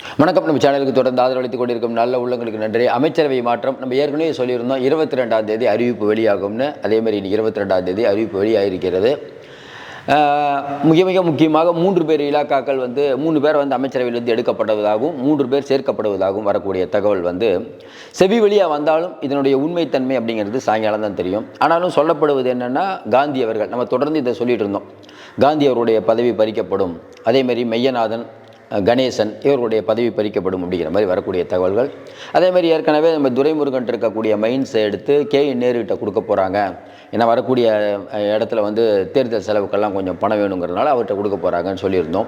வணக்கம். நம்ம சேனலுக்கு தொடர்ந்து ஆதரவளித்துக் கொண்டிருக்கும் நல்ல உள்ளங்களுக்கு நன்றி. அமைச்சரவை மாற்றம் நம்ம ஏற்கனவே சொல்லியிருந்தோம் இருபத்தி ரெண்டாம் தேதி அறிவிப்பு வெளியாகும்னு. அதே மாதிரி இன்னைக்கு இருபத்தி ரெண்டாம் தேதி அறிவிப்பு வெளியாகிருக்கிறது மிக மிக முக்கியமாக மூன்று பேர் இலாக்காக்கள் வந்து மூணு பேர் வந்து அமைச்சரவையிலிருந்து எடுக்கப்படுவதாகவும் மூன்று பேர் சேர்க்கப்படுவதாகவும் வரக்கூடிய தகவல் வந்து செவி வழியாக வந்தாலும் இதனுடைய உண்மைத்தன்மை அப்படிங்கிறது சாயங்காலம் தான் தெரியும். ஆனாலும் சொல்லப்படுவது என்னென்னா காந்தி அவர்கள் நம்ம தொடர்ந்து இதை சொல்லிட்டு இருந்தோம். காந்தி அவருடைய பதவி பறிக்கப்படும். அதேமாரி மெய்யநாதன் கணேசன் இவர்களுடைய பதவி பறிக்கப்படும் அப்படிங்கிற மாதிரி வரக்கூடிய தகவல்கள். அதே மாதிரி ஏற்கனவே நம்ம துரைமுருகன் இருக்கக்கூடிய மைன்ஸை எடுத்து கே என் நேருகிட்ட கொடுக்க போகிறாங்க ஏன்னா வரக்கூடிய இடத்துல வந்து தேர்தல் செலவுக்கெல்லாம் கொஞ்சம் பணம் வேணுங்கிறதுனால அவர்கிட்ட கொடுக்க போகிறாங்கன்னு சொல்லியிருந்தோம்.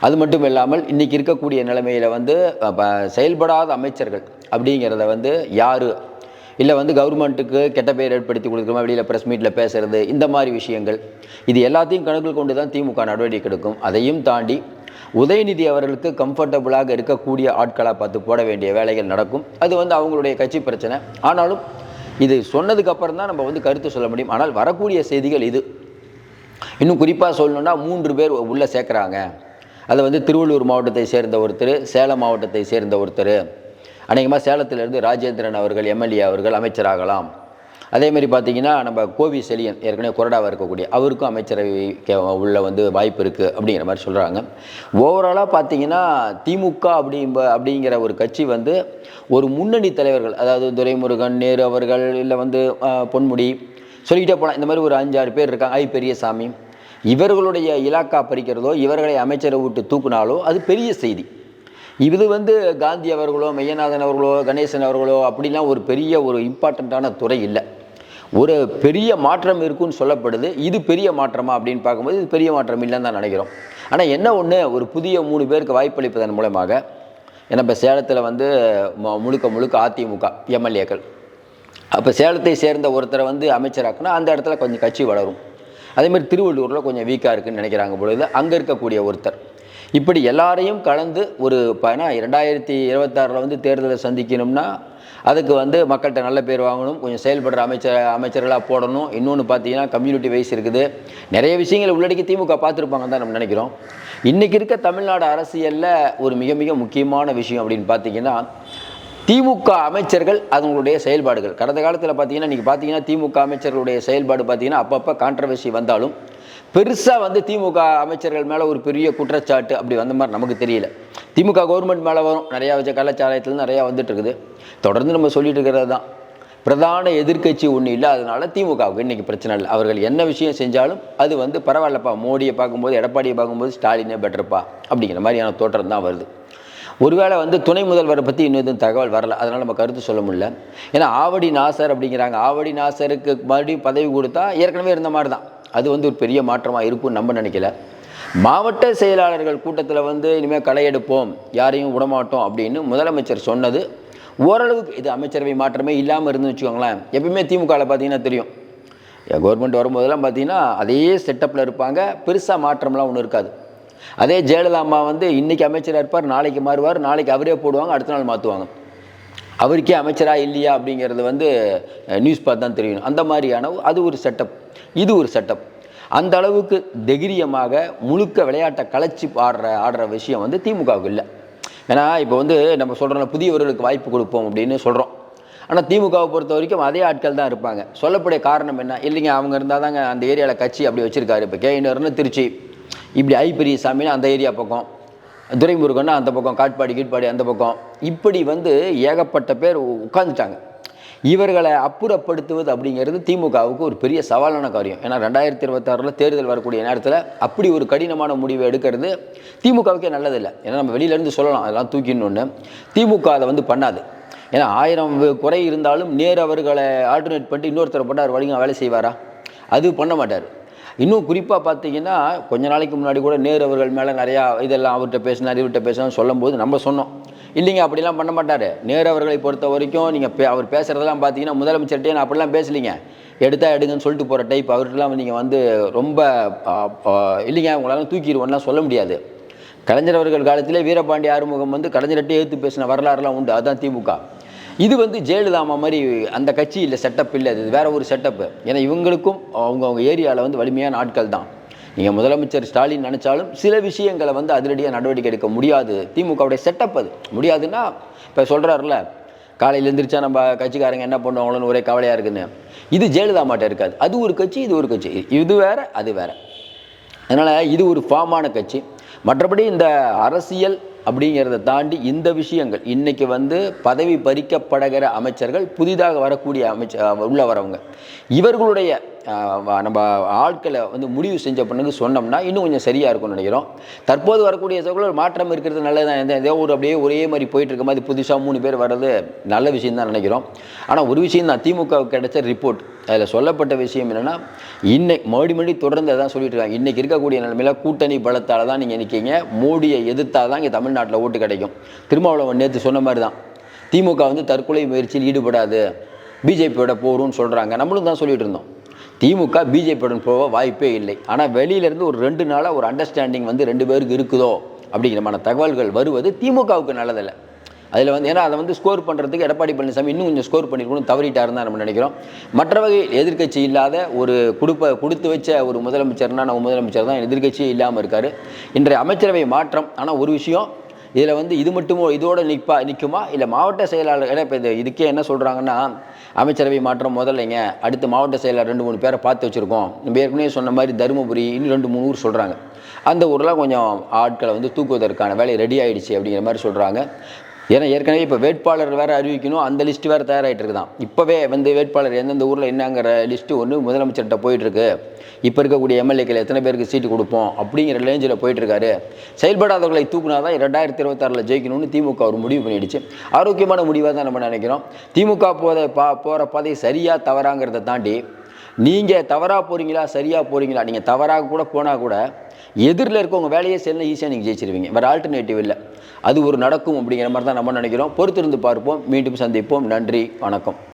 அது மட்டும் இல்லாமல் இன்றைக்கி இருக்கக்கூடிய நிலைமையில் வந்து ப- செயல்படாத அமைச்சர்கள் அப்படிங்கிறத வந்து யார்? இல்லை வந்து கவர்மெண்ட்டுக்கு கெட்ட பேர் ஏற்படுத்தி கொடுக்குறோம் வெளியில் ப்ரெஸ் மீட்டில் பேசுகிறது இந்த மாதிரி விஷயங்கள். இது எல்லாத்தையும் கணக்கில் கொண்டு தான் திமுக நடவடிக்கை எடுக்கும். அதையும் தாண்டி உதயநிதி அவர்களுக்கு கம்ஃபர்டபுளாக இருக்கக்கூடிய ஆட்களாக பார்த்து போட வேண்டிய வேலைகள் நடக்கும். அது வந்து அவங்களுடைய கட்சி பிரச்சனை. ஆனாலும் இது சொன்னதுக்கப்புறம் தான் நம்ம வந்து கருத்து சொல்ல முடியும். ஆனால் வரக்கூடிய செய்திகள் இது. இன்னும் குறிப்பாக சொல்லணும்னா மூன்று பேர் உள்ளே சேர்க்குறாங்க. அது வந்து திருவள்ளூர் மாவட்டத்தை சேர்ந்த ஒருத்தர் சேலம் மாவட்டத்தை சேர்ந்த ஒருத்தர். அநேகமாக சேலத்திலிருந்து ராஜேந்திரன் அவர்கள் எம்எல்ஏ அவர்கள் அமைச்சராகலாம். அதே மாதிரி பார்த்தீங்கன்னா நம்ம கோவி செலியன் ஏற்கனவே கொறடாவாக இருக்கக்கூடிய அவருக்கும் அமைச்சரவை உள்ள வந்து வாய்ப்பு இருக்குது அப்படிங்கிற மாதிரி சொல்கிறாங்க ஓவராலாக பார்த்தீங்கன்னா திமுக அப்படிம்ப அப்படிங்கிற ஒரு கட்சி வந்து ஒரு முன்னணி தலைவர்கள் அதாவது துரைமுருகன் நேரு அவர்கள் இல்லை வந்து பொன்முடி சொல்லிக்கிட்டே போனால் இந்த மாதிரி ஒரு அஞ்சாறு பேர் இருக்காங்க. ஐ பெரியசாமி. இவர்களுடைய இலாக்கா பறிக்கிறதோ இவர்களை அமைச்சரை விட்டு தூக்குனாலோ அது பெரிய செய்தி. இது வந்து காந்தி அவர்களோ மெய்யநாதன் அவர்களோ கணேசன் அவர்களோ அப்படிலாம் ஒரு பெரிய ஒரு இம்பார்ட்டண்ட்டான துறை இல்லை. ஒரு பெரிய மாற்றம் இருக்குன்னு சொல்லப்படுது. இது பெரிய மாற்றமா அப்படின்னு பார்க்கும்போது இது பெரிய மாற்றம் இல்லைன்னு தான் நினைக்கிறோம். ஆனால் என்ன ஒன்று ஒரு புதிய மூணு பேருக்கு வாய்ப்பளிப்பதன் மூலமாக ஏன்னா இப்போ சேலத்தில் வந்து முழுக்க முழுக்க அதிமுக எம்எல்ஏக்கள். அப்போ சேலத்தை சேர்ந்த ஒருத்தரை வந்து அமைச்சராக்குனா அந்த இடத்துல கொஞ்சம் கட்சி வளரும். அதேமாதிரி திருவள்ளூரில் கொஞ்சம் வீக்காக இருக்குன்னு நினைக்கிறாங்க பொழுது அங்கே இருக்கக்கூடிய ஒருத்தர். இப்படி எல்லாரையும் கலந்து ஒரு பனா ரெண்டாயிரத்தி இருபத்தாறில் வந்து தேர்தலை சந்திக்கணும்னா அதுக்கு வந்து மக்கள்கிட்ட நல்ல பேர் வாங்கணும் கொஞ்சம் செயல்படுற அமைச்சர் அமைச்சர்களாக போடணும். இன்னொன்று பார்த்தீங்கன்னா கம்யூனிட்டி வைஸ் இருக்குது. நிறைய விஷயங்களை உள்ளடக்கி திமுக பார்த்துருப்பாங்க தான் நம்ம நினைக்கிறோம். இன்றைக்கி இருக்க தமிழ்நாடு அரசியலில் ஒரு மிக மிக முக்கியமான விஷயம் அப்படின்னு பார்த்தீங்கன்னா திமுக அமைச்சர்கள் அதனுடைய செயல்பாடுகள். கடந்த காலத்தில் பார்த்தீங்கன்னா நீங்கள் பார்த்தீங்கன்னா திமுக அமைச்சர்களுடைய செயல்பாடு பார்த்தீங்கன்னா அப்பப்போ கான்ட்ரவர்சி வந்தாலும் பெருசாக வந்து திமுக அமைச்சர்கள் மேலே ஒரு பெரிய குற்றச்சாட்டு அப்படி வந்த மாதிரி நமக்கு தெரியல. திமுக கவர்மெண்ட் மேலே வரும். நிறையா வச்ச கலாச்சாரத்துலேருந்து நிறையா வந்துட்டு இருக்குது தொடர்ந்து நம்ம சொல்லிட்டு இருக்கிறது தான். பிரதான எதிர்க்கட்சி ஒன்றும் இல்லை. அதனால திமுகவுக்கு இன்றைக்கி பிரச்சனை இல்லை. அவர்கள் என்ன விஷயம் செஞ்சாலும் அது வந்து பரவாயில்லப்பா. மோடியை பார்க்கும்போது எடப்பாடியை பார்க்கும்போது ஸ்டாலினே பெட்டர்ப்பா அப்படிங்கிற மாதிரியான தோற்றம் தான் வருது. ஒருவேளை வந்து துணை முதல்வரை பற்றி இன்னும் எதுவும் தகவல் வரல. அதனால் நம்ம கருத்து சொல்ல முடியல. ஏன்னா ஆவடி நாசர் அப்படிங்கிறாங்க. ஆவடி நாசருக்கு மறுபடியும் பதவி கொடுத்தா ஏற்கனவே இருந்த மாதிரி தான் அது வந்து ஒரு பெரிய மாற்றமாக இருக்கும்னு நம்ம நினைக்கல. மாவட்ட செயலாளர்கள் கூட்டத்தில் வந்து இனிமேல் களை எடுப்போம் யாரையும் விடமாட்டோம் அப்படின்னு முதலமைச்சர் சொன்னது. ஓரளவுக்கு இது அமைச்சரவை மாற்றமே இல்லாமல் இருந்து வச்சுக்கோங்களேன். எப்பயுமே திமுகவில் பார்த்தீங்கன்னா தெரியும். கவர்மெண்ட் வரும்போதெல்லாம் பார்த்தீங்கன்னா அதே செட்டப்பில் இருப்பாங்க. பெருசாக மாற்றம்லாம் ஒன்றும் இருக்காது. அதே ஜெயலலிதா அம்மா வந்து இன்றைக்கி அமைச்சராக இருப்பார் நாளைக்கு மாறுவார் நாளைக்கு அவரே போடுவாங்க அடுத்த நாள் மாற்றுவாங்க அவருக்கே அமைச்சரா இல்லையா அப்படிங்கிறது வந்து நியூஸ் பார்த்து தான் தெரியும். அந்த மாதிரியான அது ஒரு செட்டப் இது ஒரு செட்டப் அந்த அளவுக்கு தைரியமாக முழுக்க விளையாட்டை கலைச்சி ஆடுற ஆடுற விஷயம் வந்து திமுகவுக்கு இல்லை. ஏன்னா இப்போ வந்து நம்ம சொல்கிறோம் புதியவர்களுக்கு வாய்ப்பு கொடுப்போம் அப்படின்னு சொல்கிறோம் ஆனால் திமுகவை பொறுத்த வரைக்கும் அதே ஆட்கள் தான் இருப்பாங்க. சொல்லக்கூடிய காரணம் என்ன? இல்லைங்க அவங்க இருந்தால் தாங்க அந்த ஏரியாவில் கட்சி அப்படி வச்சுருக்காரு. இப்போ கேயினர்னு திருச்சி. இப்படி ஐ பெரியசாமின்னு அந்த ஏரியா பக்கம் துரைமுருகன்னா அந்த பக்கம் காட்பாடி கீட்பாடி அந்த பக்கம். இப்படி வந்து ஏகப்பட்ட பேர் உட்காந்துட்டாங்க இவர்களை அப்புறப்படுத்துவது அப்படிங்கிறது திமுகவுக்கு ஒரு பெரிய சவாலான காரியம். ஏன்னா ரெண்டாயிரத்தி இருபத்தாறில் தேர்தல் வரக்கூடிய நேரத்தில் அப்படி ஒரு கடினமான முடிவை எடுக்கிறது திமுகவுக்கே நல்லதில்லை. ஏன்னா நம்ம வெளியிலேருந்து சொல்லலாம் அதெல்லாம் தூக்கிடணுன்னு திமுக அதை வந்து பண்ணாது. ஏன்னா ஆயிரம் குறை இருந்தாலும் நேர் அவர்களை ஆல்டர்னேட் பண்ணிட்டு இன்னொருத்தரை போட்டு அவர் வழிங்க வேலை செய்வாரா? அது பண்ண மாட்டார். இன்னும் குறிப்பாக பார்த்தீங்கன்னா கொஞ்ச நாளைக்கு முன்னாடி கூட நேரு அவர்கள் மேலே நிறையா இதெல்லாம் அவர்கிட்ட பேசினார் இவர்கிட்ட பேசினார் சொல்லும்போது நம்ம சொன்னோம். இல்லைங்க அப்படிலாம் பண்ண மாட்டார். நேரு அவர்களை பொறுத்த வரைக்கும் நீங்கள் பே அவர் பேசுகிறதெல்லாம் பார்த்தீங்கன்னா முதலமைச்சர்கிட்டே நான் அப்படிலாம் பேசலிங்க. எடுத்தா எடுங்கன்னு சொல்லிட்டு போகிற டைப் அவர்கிட்டலாம் நீங்கள் வந்து ரொம்ப இல்லைங்க உங்களால தூக்கிடுவோம்லாம் சொல்ல முடியாது. கலைஞர் அவர்கள் காலத்திலே வீரபாண்டி ஆறுமுகம் வந்து கலைஞர்கிட்ட ஏற்று பேசின வரலாறுலாம் உண்டு. அதுதான் திமுக. இது வந்து ஜெயலலிதா அம்மா மாதிரி அந்த கட்சி இல்லை செட்டப் இல்லை. இது வேற ஒரு செட்டப்பு ஏன்னா இவங்களுக்கும் அவங்க அவங்க ஏரியாவில் வந்து வலிமையான ஆட்கள் தான். நீங்கள் முதலமைச்சர் ஸ்டாலின் நினச்சாலும் சில விஷயங்களை வந்து அதிரடியாக நடவடிக்கை எடுக்க முடியாது. திமுகவுடைய செட்டப் அது. முடியாதுன்னா இப்போ சொல்கிறாருல காலையில் எழுந்திரிச்சா நம்ம கட்சிக்காரங்க என்ன பண்ணுவாங்களோன்னு ஒரே கவலையாக இருக்குன்னு. இது ஜெயலலிதா மாட்ட இருக்காது. அது ஒரு கட்சி இது ஒரு கட்சி. இது வேற அது வேற. அதனால் இது ஒரு ஃபார்மான கட்சி. மற்றபடி இந்த அரசியல் அப்படிங்கிறத தாண்டி இந்த விஷயங்கள். இன்றைக்கி வந்து பதவி பறிக்கப்படுகிற அமைச்சர்கள் புதிதாக வரக்கூடிய அமைச்சர் உள்ள வரவங்க. இவர்களுடைய நம்ம ஆட்களை வந்து முடிவு செஞ்ச பிறகு சொன்னோம்னா இன்னும் கொஞ்சம் சரியாக இருக்கும்னு நினைக்கிறோம். தற்போது வரக்கூடிய சூழல் ஒரு மாற்றம் இருக்கிறது நல்லதுதான் எந்த ஏதோ ஒரு அப்படியே ஒரே மாதிரி போயிட்டு இருக்க மாதிரி புதுசாக மூணு பேர் வர்றது நல்ல விஷயம் தான் நினைக்கிறோம். ஆனால் ஒரு விஷயம் தான். திமுகவுக்கு கிடைச்ச ரிப்போர்ட் அதில் சொல்லப்பட்ட விஷயம் என்னென்னா இன்னைக்கு மறுபடி மறுபடி தொடர்ந்து அதான் சொல்லிட்டு இருக்காங்க. இன்றைக்கி இருக்கக்கூடிய நிலைமையில் கூட்டணி பலத்தால் தான் நீங்கள் நிற்கீங்க மோடியை எதிர்த்தால் தான் இங்கே தமிழ்நாட்டில் ஓட்டு கிடைக்கும். திருமாவளவன் நேற்று சொன்ன மாதிரி தான். திமுக வந்து தற்கொலை முயற்சியில் ஈடுபடாது. பிஜேபியோட போகிறோம்னு சொல்கிறாங்க நம்மளும் தான் சொல்லிகிட்டு இருந்தோம். திமுக பிஜேபியுடன் போக வாய்ப்பே இல்லை. ஆனால் வெளியிலேருந்து ஒரு ரெண்டு நாளாக ஒரு அண்டர்ஸ்டாண்டிங் வந்து ரெண்டு பேருக்கு இருக்குதோ அப்படிங்கிறமான தகவல்கள் வருவது திமுகவுக்கு நல்லதில்லை. அதில் வந்து ஏன்னா அதை வந்து ஸ்கோர் பண்ணுறதுக்கு எடப்பாடி பழனிசாமி இன்னும் கொஞ்சம் ஸ்கோர் பண்ணிருக்கணும் தவறிட்டாருன்னு தான் நம்ம நினைக்கிறோம். மற்ற வகையில் எதிர்க்கட்சி இல்லாத ஒரு கொடுப்ப கொடுத்து வச்ச ஒரு முதலமைச்சர்னா நம்ம முதலமைச்சர் தான் எதிர்கட்சியே இல்லாமல் இருக்கார். இன்றைய அமைச்சரவை மாற்றம் ஆனால் ஒரு விஷயம் இதில் வந்து இது மட்டுமோ இதோட நிற்பா நிற்குமா இல்லை மாவட்ட செயலாளர் ஏன்னா இப்போ இது இதுக்கே என்ன சொல்கிறாங்கன்னா அமைச்சரவை மாற்றம் முதல்லைங்க. அடுத்து மாவட்ட செயலாளர் ரெண்டு மூணு பேரை பார்த்து வச்சுருக்கோம். நம்ம ஏற்கனவே சொன்ன மாதிரி தருமபுரி இன்னும் ரெண்டு மூணு ஊர் சொல்கிறாங்க அந்த ஊரெலாம் கொஞ்சம் ஆட்களை வந்து தூக்குவதற்கான வேலை ரெடி ஆகிடுச்சு அப்படிங்கிற மாதிரி சொல்கிறாங்க ஏன்னா ஏற்கனவே இப்போ வேட்பாளர் வேறு அறிவிக்கணும் அந்த லிஸ்ட் வேறு தயாராகிட்டு இருக்குதான் இப்போவே வந்து வேட்பாளர் எந்தெந்த ஊரில் என்னங்கிற லிஸ்ட்டு ஒன்று முதலமைச்சர்கிட்ட போயிட்டுருக்கு. இப்போ இருக்கக்கூடிய எம்எல்ஏக்கள் எத்தனை பேருக்கு சீட்டு கொடுப்போம் அப்படிங்கிற ரேஞ்சில் போயிட்டுருக்காரு. செயல்படாதவர்களை தூக்குனா தான் ரெண்டாயிரத்தி இருபத்தாறில் ஜெயிக்கணும்னு திமுக ஒரு முடிவு பண்ணிடுச்சு. ஆரோக்கியமான முடிவாக தான் நம்ம நினைக்கிறோம். திமுக போத பா போகிற பாதை சரியாக தவறாங்கிறத தாண்டி நீங்கள் தவறாக போகிறீங்களா சரியாக போகிறீங்களா நீங்கள் தவறாக கூட போனால் கூட எதிரில் இருக்கவங்க வேலையே செய்யணும் ஈஸியாக நீங்கள் ஜெயிச்சிருவீங்க. வேறு ஆல்டர்னேட்டிவ் இல்லை. அது ஒரு நடக்கும் அப்படிங்கிற மாதிரி தான் நம்ம நினைக்கிறோம். பொறுத்திருந்து பார்ப்போம். மீண்டும் சந்திப்போம். நன்றி. வணக்கம்.